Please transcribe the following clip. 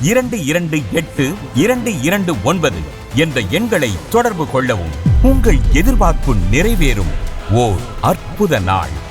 இரண்டு இரண்டு எட்டு இரண்டு இரண்டு ஒன்பது என்ற எண்களை தொடர்பு கொள்ளவும். உங்கள் எதிர்பார்ப்பு நிறைவேறும். ஓர் அற்புத நாள்.